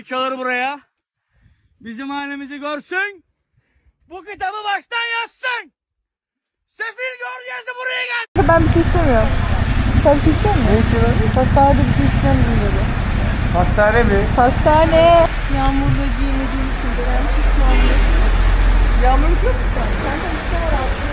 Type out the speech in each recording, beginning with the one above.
Hugo'yu çağır buraya. Bizim halimizi görsün. Bu kitabı baştan yazsın. Sefil Georges'i buraya gel. Ben bir şey istemiyorum. Sen bir şey istemiyor musun? Hastanede bir şey istemiyorum dedi. Hastane mi? Hastane. Yağmurda giymediğim için de ben pişmanım. Yağmur yok mu sen? Sen de bir şey var altında.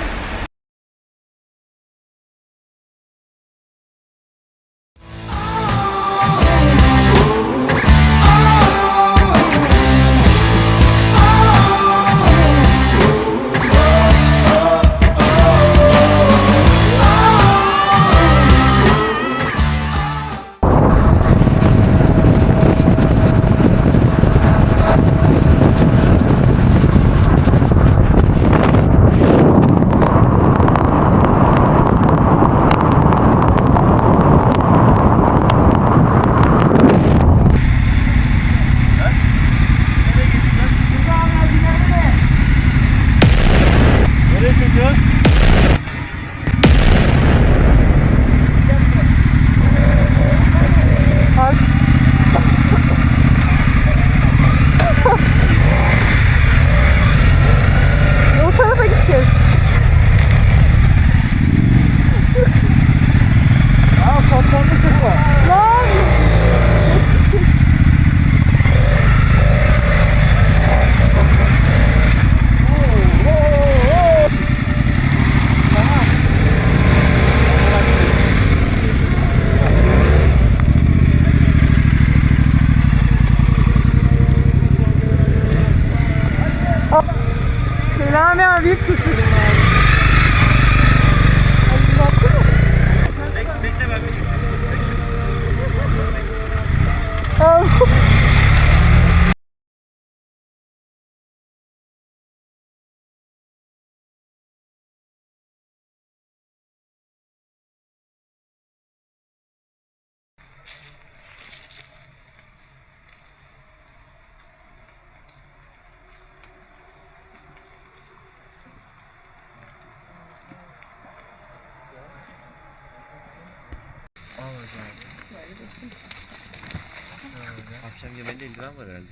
Akşam yemeğinde eldiven var herhalde.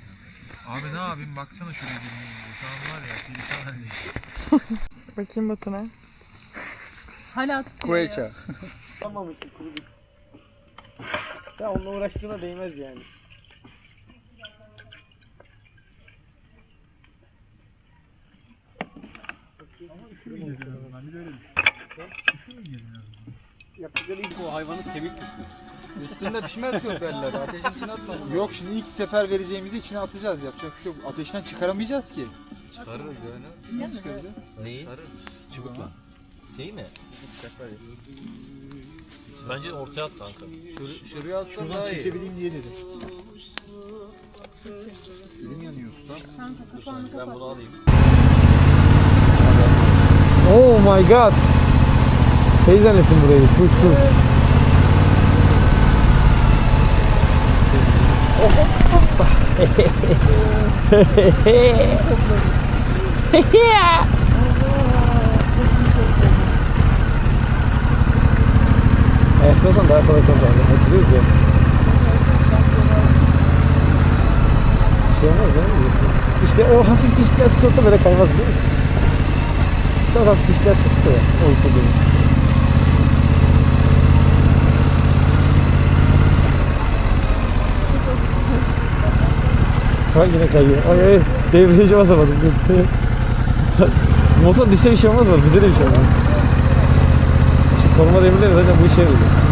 Abi ne yapayım baksana şöyle girmeyince. Şu an var ya perişan haldeyiz. Bakayım Batu'na. Hala tutuyor Kueça. Olmamıştı kuruduk. Ya onunla uğraştığına değmez yani. Üşümeyeceğiz en azından. Bir de öyle düşün. Üşümeyeceğiz. Yaptıkları ilk o hayvanın kemik kısmı. Üstünde pişmez köpekler. Ateşin içine atmadım. Yok şimdi ilk sefer vereceğimizi içine atacağız. Yapacak bir şey yok. Ateşten çıkaramayacağız ki. Çıkarırız yani. Nasıl çıkaracağız? Neyi? Çubukla. Şey mi? Bence ortaya at kanka. Şur şuraya atsan Şuradan daha iyi. çekebileyim diye dedim. Elim yanıyor usta. Ben bunu alayım. Oh my god. Şey zannettim burayı. Full su. Ayakta olsan daha kolay kalacağım. Hatırlıyoruz ya. Bir şey olmaz ya. İşte o hafif dişli atık olsa böyle kaymaz değil mi? Çok hafif dişli atık da olsa değil. Bak yine kayıyor. Ay ay devreci basamadım. Motor düşse bir şey olmaz mı? Bize de bir şey olmaz. Şu koruma demirleri zaten bu işe yarıyor.